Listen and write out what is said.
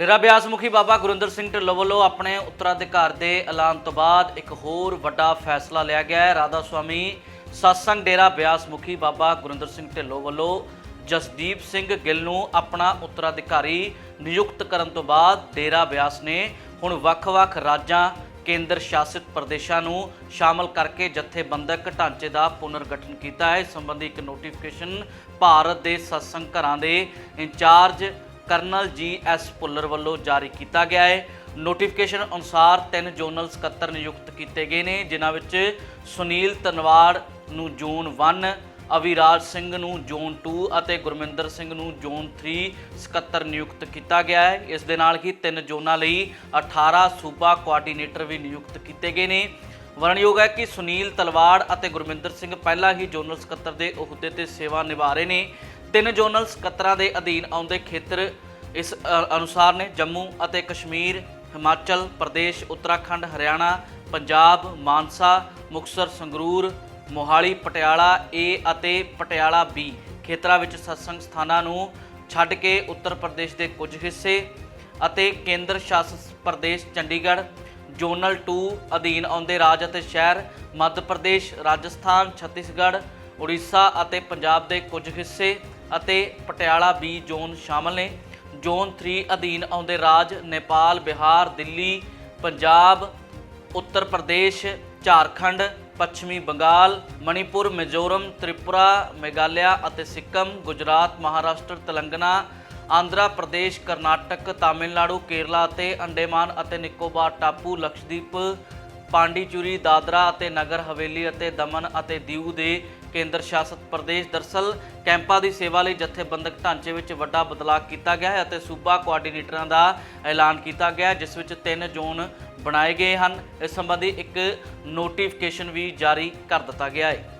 ਡੇਰਾ ਬਿਆਸ ਮੁਖੀ ਬਾਬਾ ਗੁਰਿੰਦਰ ਸਿੰਘ ਢਿੱਲੋਂ ਵੱਲੋਂ ਆਪਣੇ ਉੱਤਰਾਧਿਕਾਰ ਦੇ ਐਲਾਨ ਤੋਂ ਬਾਅਦ ਇੱਕ ਹੋਰ ਵੱਡਾ ਫੈਸਲਾ ਲਿਆ ਗਿਆ ਹੈ। ਰਾਧਾ ਸੁਆਮੀ, ਸਤਸੰਗ ਡੇਰਾ ਬਿਆਸ ਮੁਖੀ ਬਾਬਾ ਗੁਰਿੰਦਰ ਸਿੰਘ ਢਿੱਲੋਂ ਵੱਲੋਂ ਜਸਦੀਪ ਸਿੰਘ ਗਿੱਲ ਨੂੰ ਆਪਣਾ ਉੱਤਰਾਧਿਕਾਰੀ ਨਿਯੁਕਤ ਕਰਨ ਤੋਂ ਬਾਅਦ ਡੇਰਾ ਬਿਆਸ ਨੇ ਹੁਣ ਵੱਖ-ਵੱਖ ਰਾਜਾਂ, ਕੇਂਦਰ ਸ਼ਾਸਿਤ ਪ੍ਰਦੇਸ਼ਾਂ ਨੂੰ ਸ਼ਾਮਲ ਕਰਕੇ ਜਥੇਬੰਦਕ ਢਾਂਚੇ ਦਾ ਪੁਨਰਗਠਨ ਕੀਤਾ ਹੈ। ਇਸ ਸੰਬੰਧੀ ਇੱਕ ਨੋਟੀਫਿਕੇਸ਼ਨ ਭਾਰਤ ਦੇ ਸਤਸੰਗ ਘਰਾਂ ਦੇ incharge colonel G S Bhullar ਵੱਲੋਂ ਜਾਰੀ ਕੀਤਾ ਗਿਆ ਹੈ। ਨੋਟੀਫਿਕੇਸ਼ਨ ਅਨੁਸਾਰ ਤਿੰਨ ਜ਼ੋਨਲ ਸਕੱਤਰ ਨਿਯੁਕਤ ਕੀਤੇ ਗਏ ਨੇ, ਜਿਨ੍ਹਾਂ ਵਿੱਚ ਸੁਨੀਲ ਤਨਵਾੜ ਨੂੰ ਜ਼ੋਨ 1 ਅਵਿਰਾਜ ਸਿੰਘ ਨੂੰ ਜ਼ੋਨ 2 ਅਤੇ ਗੁਰਮਿੰਦਰ ਸਿੰਘ ਨੂੰ ਜ਼ੋਨ 3 ਸਕੱਤਰ ਨਿਯੁਕਤ ਕੀਤਾ ਗਿਆ ਹੈ। ਇਸ ਦੇ ਨਾਲ ਹੀ ਤਿੰਨ ਜ਼ੋਨਾਂ ਲਈ 18 ਸੂਬਾ ਕੋਆਰਡੀਨੇਟਰ ਵੀ ਨਿਯੁਕਤ ਕੀਤੇ ਗਏ ਨੇ। ਵਰਣਯੋਗ ਹੈ ਕਿ ਸੁਨੀਲ ਤਲਵਾੜ ਅਤੇ ਗੁਰਮਿੰਦਰ ਸਿੰਘ ਪਹਿਲਾਂ ਹੀ ਜ਼ੋਨਲ ਸਕੱਤਰ ਦੇ ਅਹੁਦੇ ਤੇ ਸੇਵਾ ਨਿਭਾ ਰਹੇ ਨੇ। ਤਿੰਨ ਜ਼ੋਨਲ ਸਕੱਤਰਾਂ ਦੇ ਅਧੀਨ ਆਉਂਦੇ ਖੇਤਰ ਇਸ ਅਨੁਸਾਰ ਨੇ ਜੰਮੂ ਅਤੇ ਕਸ਼ਮੀਰ, ਹਿਮਾਚਲ ਪ੍ਰਦੇਸ਼, ਉੱਤਰਾਖੰਡ, ਹਰਿਆਣਾ, ਪੰਜਾਬ, ਮਾਨਸਾ, ਮੁਕਤਸਰ, ਸੰਗਰੂਰ, ਮੋਹਾਲੀ, ਪਟਿਆਲਾ ਏ ਅਤੇ ਪਟਿਆਲਾ ਬੀ ਖੇਤਰਾਂ ਵਿੱਚ ਸਤਸੰਗ ਸਥਾਨਾਂ ਨੂੰ ਛੱਡ ਕੇ ਉੱਤਰ ਪ੍ਰਦੇਸ਼ ਦੇ ਕੁਝ ਹਿੱਸੇ ਅਤੇ ਕੇਂਦਰ ਸ਼ਾਸਿਤ ਪ੍ਰਦੇਸ਼ ਚੰਡੀਗੜ੍ਹ, ਜ਼ੋਨਲ 2 ਅਧੀਨ ਆਉਂਦੇ ਰਾਜ ਅਤੇ ਸ਼ਹਿਰ, ਮੱਧ ਪ੍ਰਦੇਸ਼, ਰਾਜਸਥਾਨ, ਛੱਤੀਸਗੜ੍ਹ, ਉੜੀਸਾ ਅਤੇ ਪੰਜਾਬ ਦੇ ਕੁਝ ਹਿੱਸੇ ਅਤੇ ਪਟਿਆਲਾ ਬੀ ਜ਼ੋਨ ਸ਼ਾਮਲ ਨੇ। ਜ਼ੋਨ 3 ਅਧੀਨ ਆਉਂਦੇ ਰਾਜ ਨੇਪਾਲ, ਬਿਹਾਰ, ਦਿੱਲੀ, ਪੰਜਾਬ, ਉੱਤਰ ਪ੍ਰਦੇਸ਼, ਝਾਰਖੰਡ, ਪੱਛਮੀ ਬੰਗਾਲ, ਮਣੀਪੁਰ, ਮਿਜ਼ੋਰਮ, ਤ੍ਰਿਪੁਰਾ, ਮੇਘਾਲਿਆ ਅਤੇ ਸਿੱਕਮ, ਗੁਜਰਾਤ, ਮਹਾਰਾਸ਼ਟਰ, ਤੇਲੰਗਾਨਾ, ਆਂਧਰਾ ਪ੍ਰਦੇਸ਼, ਕਰਨਾਟਕ, ਤਾਮਿਲਨਾਡੂ, ਕੇਰਲਾ ਅਤੇ ਅੰਡੇਮਾਨ ਅਤੇ ਨਿਕੋਬਾਰ ਟਾਪੂ, ਲਕਸ਼ਦੀਪ ਪਾਂਡੀਚੂਰੀ, ਦਾਦਰਾ ਅਤੇ ਨਗਰ ਹਵੇਲੀ ਅਤੇ ਦਮਨ ਅਤੇ ਦਿਊ ਦੇ ਕੇਂਦਰ ਸ਼ਾਸਤ ਪ੍ਰਦੇਸ਼ ਦਰਸਲ ਕੈਂਪਾਂ ਦੀ ਸੇਵਾ ਲਈ ਜਥੇਬੰਦਕ ਢਾਂਚੇ ਵਿੱਚ ਵੱਡਾ ਬਦਲਾਅ ਕੀਤਾ ਗਿਆ ਹੈ ਅਤੇ ਸੂਬਾ ਕੋਆਰਡੀਨੇਟਰਾਂ ਦਾ ਐਲਾਨ ਕੀਤਾ ਗਿਆ ਜਿਸ ਵਿੱਚ ਤਿੰਨ ਜ਼ੋਨ ਬਣਾਏ ਗਏ ਹਨ। ਇਸ ਸੰਬੰਧੀ ਇੱਕ ਨੋਟੀਫਿਕੇਸ਼ਨ ਵੀ ਜਾਰੀ ਕਰ ਦਿੱਤਾ ਗਿਆ ਹੈ।